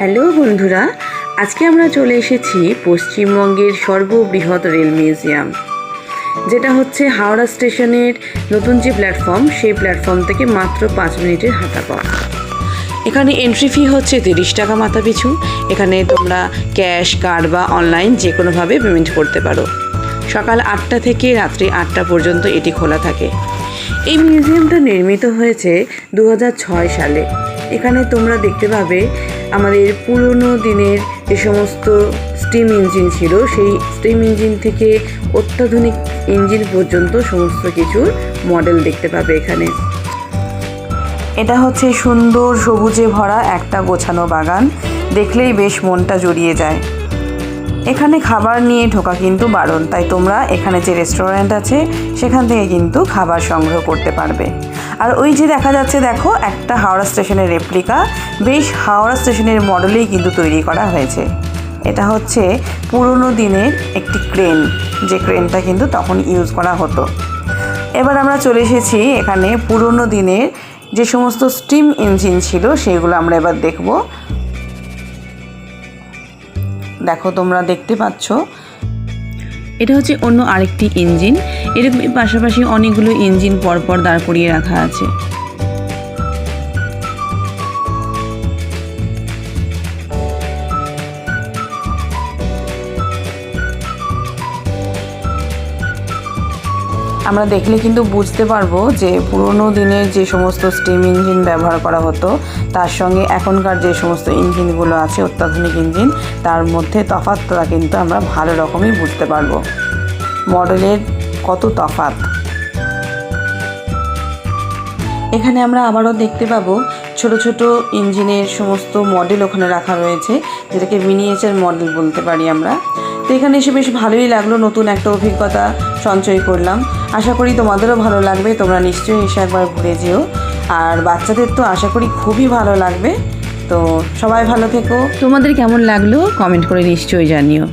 Hello বন্ধুরা, আজকে আমরা চলে এসেছি পশ্চিমবঙ্গের সর্ববৃহৎ রেল মিউজিয়াম, যেটা হচ্ছে হাওড়া স্টেশনের নতুন যে প্ল্যাটফর্ম, সেই প্ল্যাটফর্ম থেকে মাত্র পাঁচ মিনিটের হাঁটা পথ। এখানে এন্ট্রি ফি হচ্ছে তিরিশ টাকা মাথা পিছু এখানে তোমরা ক্যাশ কার্ড বা অনলাইন যে কোনোভাবে পেমেন্ট করতে পারো। সকাল আটটা থেকে রাত্রি আটটা পর্যন্ত এটি খোলা থাকে। এই মিউজিয়ামটা নির্মিত হয়েছে দু হাজার ছয় সালে। এখানে তোমরা দেখতে পাবে আমাদের পুরনো দিনের যে সমস্ত স্টিম ইঞ্জিন ছিল, সেই স্টিম ইঞ্জিন থেকে অত্যাধুনিক ইঞ্জিন পর্যন্ত সমস্ত কিছুর মডেল দেখতে পাবে এখানে। এটা হচ্ছে সুন্দর সবুজে ভরা একটা গোছানো বাগান। দেখলেই বেশ মনটা জড়িয়ে যায়। এখানে খাবার নিয়ে ঢোকা কিন্তু বারণ। তাই তোমরা এখানে যে রেস্টুরেন্ট আছে, সেখান থেকে কিন্তু খাবার সংগ্রহ করতে পারবে। আর ওই যে দেখা যাচ্ছে, দেখো, একটা হাওড়া স্টেশনের রেপ্লিকা বেশ হাওড়া স্টেশনের মডেলেই কিন্তু তৈরি করা হয়েছে। এটা হচ্ছে পুরনো দিনের একটি ক্রেন যে ক্রেনটা কিন্তু তখন ইউজ করা হতো। এবার আমরা চলে এসেছি এখানে পুরনো দিনের যে সমস্ত স্টিম ইঞ্জিন ছিল, সেগুলো আমরা এবার দেখব। দেখো তোমরা দেখতে পাচ্ছ। এটা হচ্ছে অন্য আরেকটি ইঞ্জিন। এর পাশাপাশি অনেকগুলো ইঞ্জিন পরপর দাঁড় করিয়ে রাখা আছে। আমরা দেখলে কিন্তু বুঝতে পারব যে পুরোনো দিনের যে সমস্ত স্টিম ইঞ্জিন ব্যবহার করা হতো, তার সঙ্গে এখনকার যে সমস্ত ইঞ্জিনগুলো আছে, অত্যাধুনিক ইঞ্জিন, তার মধ্যে তফাৎটা কিন্তু আমরা ভালো রকমই বুঝতে পারব। মডেলের কত তফাৎ। এখানে আমরা আবারও দেখতে পাবো ছোট ছোট ইঞ্জিনের সমস্ত মডেল ওখানে রাখা রয়েছে, যেটাকে মিনিয়েচার মডেল বলতে পারি আমরা। তো এখানে এসে বেশ ভালোই লাগল, নতুন একটা অভিজ্ঞতা সঞ্চয় করলাম। আশা করি তোমাদেরও ভালো লাগবে, তোমরা নিশ্চয়ই এসে একবার ঘুরে যেও। আর বাচ্চাদের তো আশা করি খুবই ভালো লাগবে। তো সবাই ভালো থেকো। তোমাদের কেমন লাগল কমেন্ট করে নিশ্চয়ই জানিও।